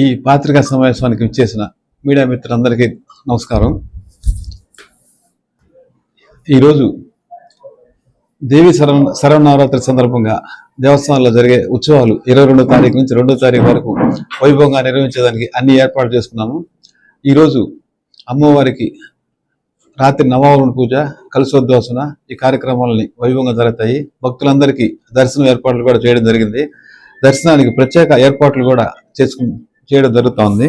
ఈ పాత్రికా సమావేశానికి చేసిన మీడియా మిత్రులందరికీ నమస్కారం. ఈరోజు దేవి శరవ శరవనవరాత్రి సందర్భంగా దేవస్థానంలో జరిగే ఉత్సవాలు ఇరవై రెండో తారీఖు నుంచి రెండో తారీఖు వరకు వైభవంగా నిర్వహించడానికి అన్ని ఏర్పాట్లు చేసుకున్నాము. ఈరోజు అమ్మవారికి రాత్రి నవావరణ పూజ కలశోద్వాసన ఈ కార్యక్రమాలని వైభవంగా జరుగుతాయి. భక్తులందరికీ దర్శనం ఏర్పాట్లు కూడా చేయడం జరిగింది. దర్శనానికి ప్రత్యేక ఏర్పాట్లు కూడా చేసుకు చేయడం జరుగుతుంది.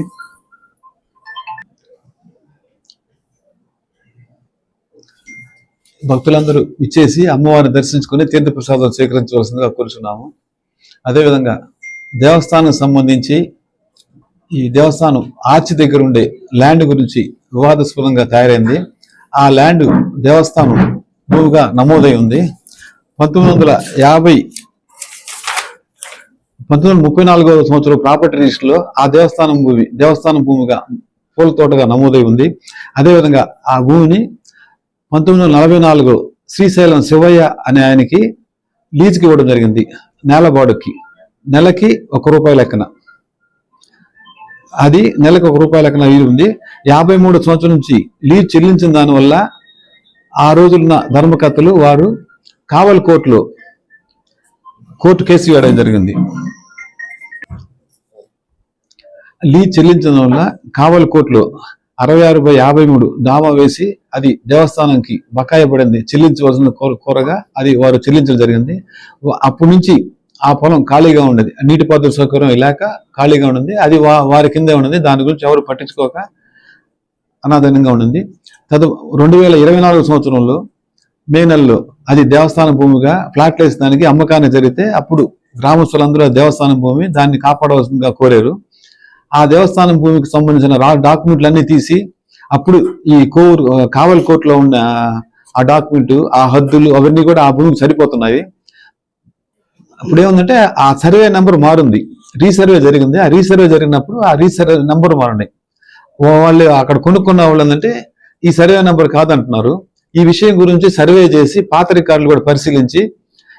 భక్తులందరూ ఇచ్చేసి అమ్మవారిని దర్శించుకుని తీర్థప్రసాదం స్వీకరించవలసిందిగా కోరుచున్నాము. అదేవిధంగా దేవస్థానం సంబంధించి ఈ దేవస్థానం ఆర్చి దగ్గర ఉండే ల్యాండ్ గురించి వివాదాస్పదంగా తయారైంది. ఆ ల్యాండ్ దేవస్థానం భూమిగా నమోదై ఉంది. పంతొమ్మిది వందల యాభై పంతొమ్మిది వందల ముప్పై నాలుగవ సంవత్సరం ప్రాపర్టీ రిజిస్టర్లో ఆ దేవస్థానం భూమి దేవస్థానం భూమిగా పూల తోటగా నమోదై ఉంది. అదేవిధంగా ఆ భూమిని పంతొమ్మిది వందల నలభై నాలుగు శ్రీశైలం శివయ్య అనే ఆయనకి లీజుకి ఇవ్వడం జరిగింది. నేలబాడుకి. నెలకి ఒక రూపాయి లెక్కన. అది నెలకు ఒక రూపాయి లెక్కన వీలు ఉంది. యాభై మూడు సంవత్సరం నుంచి లీజ్ చెల్లించిన దానివల్ల ఆ రోజులున్న ధర్మకర్తలు వారు కావల్ కోర్టులో కోర్టు కేసు వేయడం జరిగింది. లీజ్ చెల్లించడం వల్ల కావలి కోర్టులో అరవై ఆరు బై యాభై మూడు దావా వేసి అది దేవస్థానంకి బకాయి పడింది. చెల్లించవలసిన కోర కోరగా అది వారు చెల్లించడం జరిగింది. అప్పటి నుంచి ఆ పొలం ఖాళీగా ఉండేది. నీటిపారుదల సౌకర్యం ఇలాక ఖాళీగా ఉండింది. అది వా వారి కిందే ఉండింది. దాని గురించి ఎవరు పట్టించుకోక అనాదనంగా ఉండింది. తదు రెండు వేల ఇరవై నాలుగు సంవత్సరంలో మే నెలలో అది దేవస్థానం భూమిగా ఫ్లాట్ వేసిన దానికి అమ్మకాన్ని జరిగితే అప్పుడు గ్రామస్తులందరూ దేవస్థానం భూమి దాన్ని కాపాడవలసిందిగా కోరారు. ఆ దేవస్థానం భూమికి సంబంధించిన రా డాక్యుమెంట్లన్నీ తీసి అప్పుడు ఈ కోర్ కావల్ కోర్టులో ఉన్న ఆ డాక్యుమెంట్ ఆ హద్దులు అవన్నీ కూడా ఆ భూమికి సరిపోతున్నాయి. అప్పుడు ఏముందంటే ఆ సర్వే నెంబర్ మారుంది. రీసర్వే జరిగింది. ఆ రీసర్వే జరిగినప్పుడు ఆ రీసర్వే నెంబర్ మారినాయి వాళ్ళు అక్కడ కొనుక్కున్న వాళ్ళు ఏంటంటే ఈ సర్వే నెంబర్ కాదంటున్నారు. ఈ విషయం గురించి సర్వే చేసి పాత రికార్డులు కూడా పరిశీలించి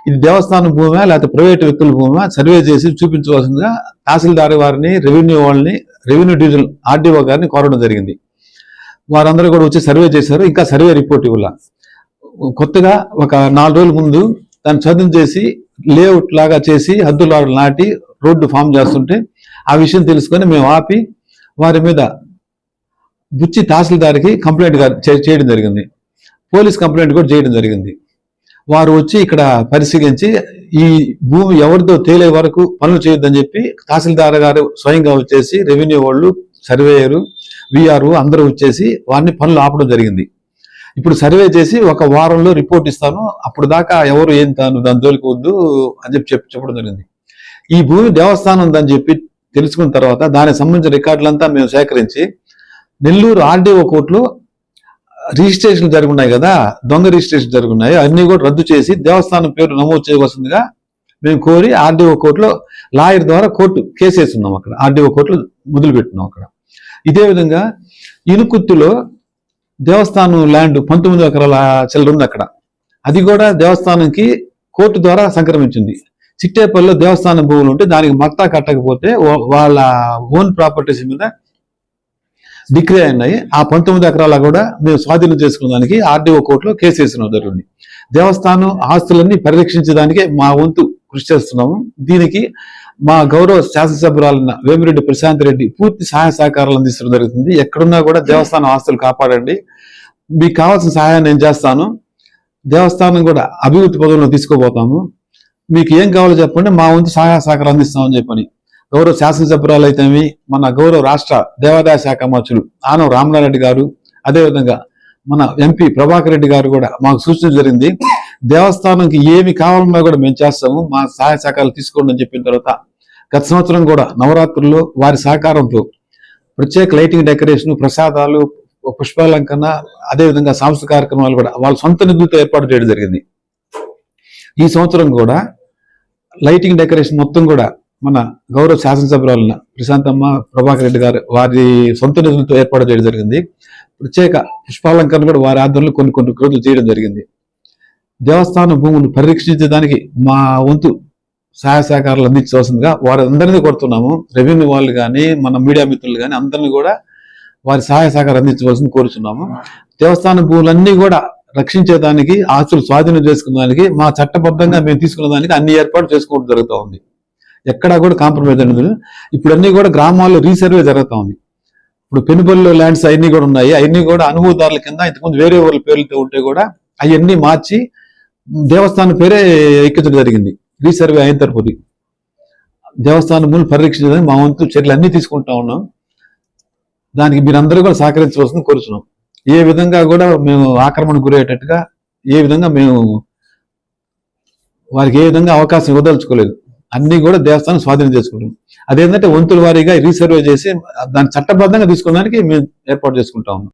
ఇది దేవస్థానం భూమా లేకపోతే ప్రైవేట్ వ్యక్తుల భూమా సర్వే చేసి చూపించవలసిందిగా తహసీల్దార్ వారిని రెవెన్యూ వాళ్ళని రెవెన్యూ డివిజన్ ఆర్డీఓ గారిని కోరడం జరిగింది. వారందరూ కూడా వచ్చి సర్వే చేశారు. ఇంకా సర్వే రిపోర్ట్ ఇవ్వాల. కొత్తగా ఒక నాలుగు రోజుల ముందు దాన్ని చదువు చేసి లేఅవుట్ లాగా చేసి హద్దులు నాటి రోడ్డు ఫామ్ చేస్తుంటే ఆ విషయం తెలుసుకొని మేము ఆపి వారి మీద బుచ్చి తహసీల్దార్కి కంప్లైంట్ చేయడం జరిగింది. పోలీస్ కంప్లైంట్ కూడా చేయడం జరిగింది. వారు వచ్చి ఇక్కడ పరిశీలించి ఈ భూమి ఎవరిదో తేలే వరకు పనులు చేయొద్దని చెప్పి తహసీల్దార్ గారు స్వయంగా వచ్చేసి రెవెన్యూ వాళ్ళు సర్వేయరు విఆర్ఓ అందరూ వచ్చేసి వారిని పనులు ఆపడం జరిగింది. ఇప్పుడు సర్వే చేసి ఒక వారంలో రిపోర్ట్ ఇస్తాను. అప్పుడు దాకా ఎవరు ఏం తాను దాని జోలికి వద్దు అని చెప్పి చెప్పడం జరిగింది. ఈ భూమి దేవస్థానం ఉందని చెప్పి తెలుసుకున్న తర్వాత దానికి సంబంధించిన రికార్డులంతా మేము సేకరించి నెల్లూరు ఆర్డీఓ కోర్టులో రిజిస్ట్రేషన్ జరుగున్నాయి కదా దొంగ రిజిస్ట్రేషన్ జరుగున్నాయి అన్ని కూడా రద్దు చేసి దేవస్థానం పేరు నమోదు చేయవలసిందిగా మేము కోరి ఆర్డీఓ కోర్టులో లాయర్ ద్వారా కోర్టు కేసు వేస్తున్నాం అక్కడ. ఆర్డీఓ కోర్టులో మొదలుపెట్టినాం అక్కడ. ఇదే విధంగా ఇనుకుత్తులో దేవస్థానం ల్యాండ్ పంతొమ్మిది ఎకరాల చిల్లర ఉంది అక్కడ. అది కూడా దేవస్థానంకి కోర్టు ద్వారా సంక్రమించింది. చిట్టేపల్లిలో దేవస్థానం భూములు ఉంటే దానికి మత్తా కట్టకపోతే వాళ్ళ ఓన్ ప్రాపర్టీస్ మీద డిగ్రీ అయినాయి. ఆ పంతొమ్మిది ఎకరాల కూడా మేము స్వాధీనం చేసుకున్నదానికి ఆర్డీఓ కోర్టులో కేసు వేసిన జరిగింది దేవస్థానం ఆస్తులన్నీ పరిరక్షించడానికే మా వంతు కృషి చేస్తున్నాము. దీనికి మా గౌరవ శాసనసభ్యురాలైన వేమిరెడ్డి ప్రశాంత్ రెడ్డి పూర్తి సహాయ సహకారాలు అందించడం జరుగుతుంది. ఎక్కడున్నా కూడా దేవస్థానం ఆస్తులు కాపాడండి. మీకు కావాల్సిన సహాయాన్ని నేను చేస్తాను. దేవస్థానం కూడా అభివృద్ధి పదవులను తీసుకోబోతాము మీకు ఏం కావాలో చెప్పండి. మా వంతు సహాయ సహకారం అందిస్తామని చెప్పని గౌరవ శాసనసభ్యురాలు అయితేమి మన గౌరవ రాష్ట్ర దేవాదాయ శాఖ మంత్రులు ఆనవ రామనారెడ్డి గారు అదేవిధంగా మన ఎంపీ ప్రభాకర్ రెడ్డి గారు కూడా మాకు సూచన జరిగింది దేవస్థానంకి ఏమి కావాలన్నా కూడా మేము చేస్తాము మా సహాయ సహకారాలు తీసుకోండి అని చెప్పిన తర్వాత గత సంవత్సరం కూడా నవరాత్రుల్లో వారి సహకారంతో ప్రత్యేక లైటింగ్ డెకరేషన్ ప్రసాదాలు పుష్పాలంకరణ అదేవిధంగా సాంస్కృతిక కార్యక్రమాలు కూడా వాళ్ళ సొంత నిధులతో ఏర్పాటు చేయడం జరిగింది. ఈ సంవత్సరం కూడా లైటింగ్ డెకరేషన్ మొత్తం కూడా మన గౌరవ శాసనసభ్యురాలన్న ప్రశాంతమ్మ ప్రభాకర్ రెడ్డి గారు వారి సొంత నిధులతో ఏర్పాటు చేయడం జరిగింది. ప్రత్యేక పుష్పాలంకరణ కూడా వారి ఆధ్వర్యంలో కొన్ని కొన్ని రోజులు చేయడం జరిగింది. దేవస్థాన భూములు పరిరక్షించడానికి మా వంతు సహాయ సహకారాలు అందించవలసిందిగా వారందరినీ కోరుతున్నాము. రెవెన్యూ వాళ్ళు కానీ మన మీడియా మిత్రులు కానీ అందరినీ కూడా వారి సహాయ సహకారం అందించవలసింది కోరుచున్నాము. దేవస్థాన భూములన్నీ కూడా రక్షించేదానికి ఆస్తులు స్వాధీనం చేసుకునేదానికి మా చట్టబద్ధంగా మేము తీసుకున్న దానికి అన్ని ఏర్పాట్లు చేసుకోవడం జరుగుతూ ఉంది. ఎక్కడా కూడా కాంప్రమైజ్ అనేది లేదు. ఇప్పుడు అన్నీ కూడా గ్రామాల్లో రీసర్వే జరుగుతూ ఉంది. ఇప్పుడు పెనుబల్లో ల్యాండ్స్ అవన్నీ కూడా ఉన్నాయి. అవన్నీ కూడా అనుభవదారుల కింద ఇంతకుముందు వేరే వాళ్ళ పేర్లతో ఉంటే కూడా అవన్నీ మార్చి దేవస్థానం పేరే ఎక్కించడం జరిగింది. రీసర్వే అయిన తరపుది. దేవస్థానం భూములు పరిరక్షించడానికి మా వంతు చర్యలు అన్నీ తీసుకుంటా ఉన్నాం. దానికి మీరందరూ కూడా సహకరించవలసింది కోరుచున్నాం. ఏ విధంగా కూడా మేము ఆక్రమణ గురయ్యేటట్టుగా ఏ విధంగా మేము వారికి ఏ విధంగా అవకాశం ఇవ్వదలుచుకోలేదు. అన్ని కూడా దేవస్థానం స్వాధీనం చేసుకుంటాం అదేంటంటే వంతుల వారీగా రీసర్వే చేసి దాన్ని చట్టబద్ధంగా తీసుకోవడానికి మేము ఏర్పాటు చేసుకుంటా ఉన్నాం.